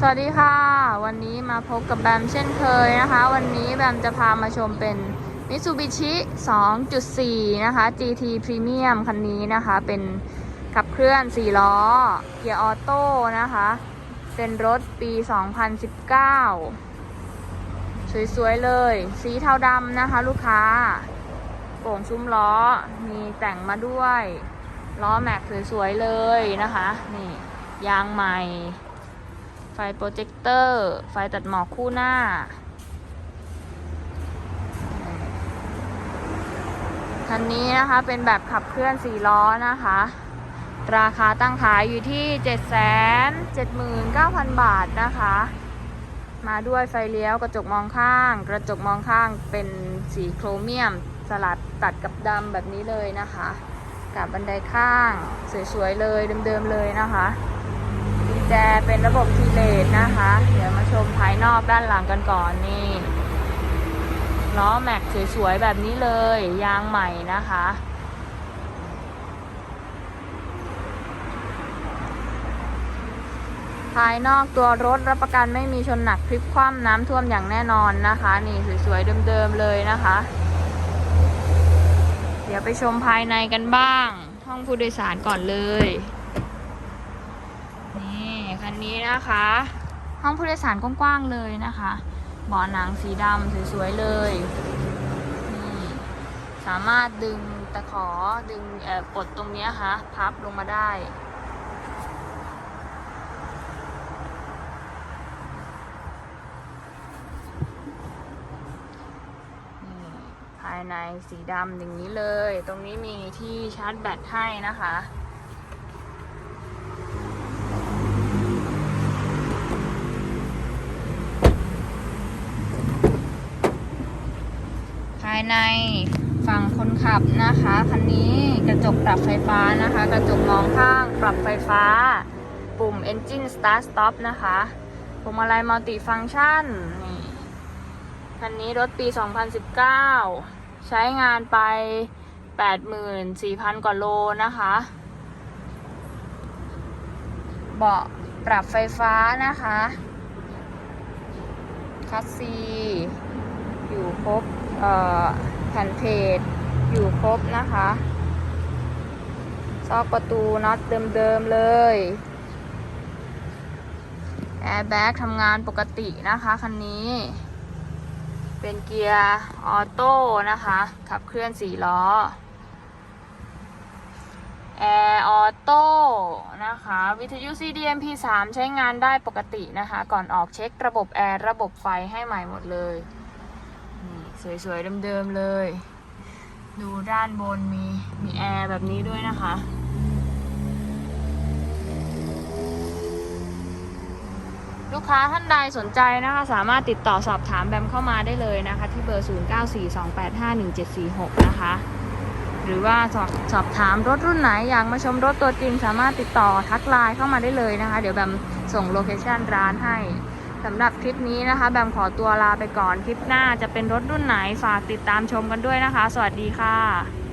สวัสดีค่ะ วันนี้มาพบกับแบมเช่นเคยนะคะ วันนี้แบมจะพามาชมเป็น Mitsubishi 2.4 นะคะ GT Premium คันนี้นะคะ เป็นขับเคลื่อน 4 ล้อ เกียร์ออโต้นะคะ เป็นรถปี 2019 สวยๆเลย สีเทาดำนะคะลูกค้า โป่งซุ้มล้อ มีแต่งมาด้วย ล้อแม็กสวยๆเลยนะคะ นี่ ยางใหม่ ฟโปรเจคเตอร์ ไฟตัดหมอกคู่หน้า คันนี้นะคะเป็นแบบขับเคลื่อน 4 ล้อนะคะ ราคาตั้งขายอยู่ที่ 779,000 บาทนะคะ มาด้วยไฟเลี้ยวกระจกมองข้าง กระจกมองข้างเป็นสีโครเมียม สลัดตัดกับดำแบบนี้เลยนะคะ กับบันไดข้าง สวยๆเลยเดิมๆเลยนะคะ แจเป็นระบบทีเลสนะคะ เดี๋ยวมาชมภายนอกด้านหลังกันก่อนนี่ล้อแม็กสวยๆ แบบนี้เลย ยางใหม่นะคะ ภายนอกตัวรถรับประกันไม่มีชนหนักพลิกคว่ำน้ำท่วมอย่างแน่นอนนะคะ นี่สวยๆ เดิมๆ เลยนะคะ เดี๋ยวไปชมภายในกันบ้าง ห้องผู้โดยสารก่อนเลย นี้นะคะ ห้องผู้โดยสารกว้างๆเลยนะคะเบาะหนังสีดำสวยๆเลยนี่สามารถดึงตะขอดึงเอ่อปลดตรงนี้ค่ะพับลงมาได้ภายในสีดำอย่างนี้เลย ตรงนี้มีที่ชาร์จแบตให้นะคะายในฝั่งคนขับนะคะ คันนี้กระจกปรับไฟฟ้านะคะ กระจกมองข้างปรับไฟฟ้า ปุ่ม Engine Start Stop นะคะพวงมาลัยมัลติฟัง c t ชันนี่คันนี้รถปี 2019 ใช้งานไป 84,000 กว่าโลนะคะ เบาะปรับไฟฟ้านะคะคัสซีอยู่ครบ แผ่นเพจอยู่ครบนะคะ ซอกประตูน็อตเดิมๆเลยแอร์แบ็กทำงานปกตินะคะคันนี้ เป็นเกียร์ออโต้นะคะ ขับเคลื่อนสี่ล้อแอร์ออโต้นะคะ วิทยุ CDMP 3 ใช้งานได้ปกตินะคะ ก่อนออกเช็คระบบแอร์ ระบบไฟให้ใหม่หมดเลย สวยๆเดิมๆเลย ดูด้านบนมีมีแอร์แบบนี้ด้วยนะคะ ลูกค้าท่านใดสนใจนะคะ สามารถติดต่อสอบถามแบมเข้ามาได้เลยนะคะ ที่เบอร์ 0942851746 นะคะ หรือว่าสอบสอบถามรถรุ่นไหนอยากมาชมรถตัวจริง สามารถติดต่อทักไลน์เข้ามาได้เลยนะคะ เดี๋ยวแบมส่งโลเคชันร้านให้ สำหรับคลิปนี้นะคะ แบมขอตัวลาไปก่อนคลิปหน้าจะเป็นรถรุ่นไหนฝากติดตามชมกันด้วยนะคะ สวัสดีค่ะ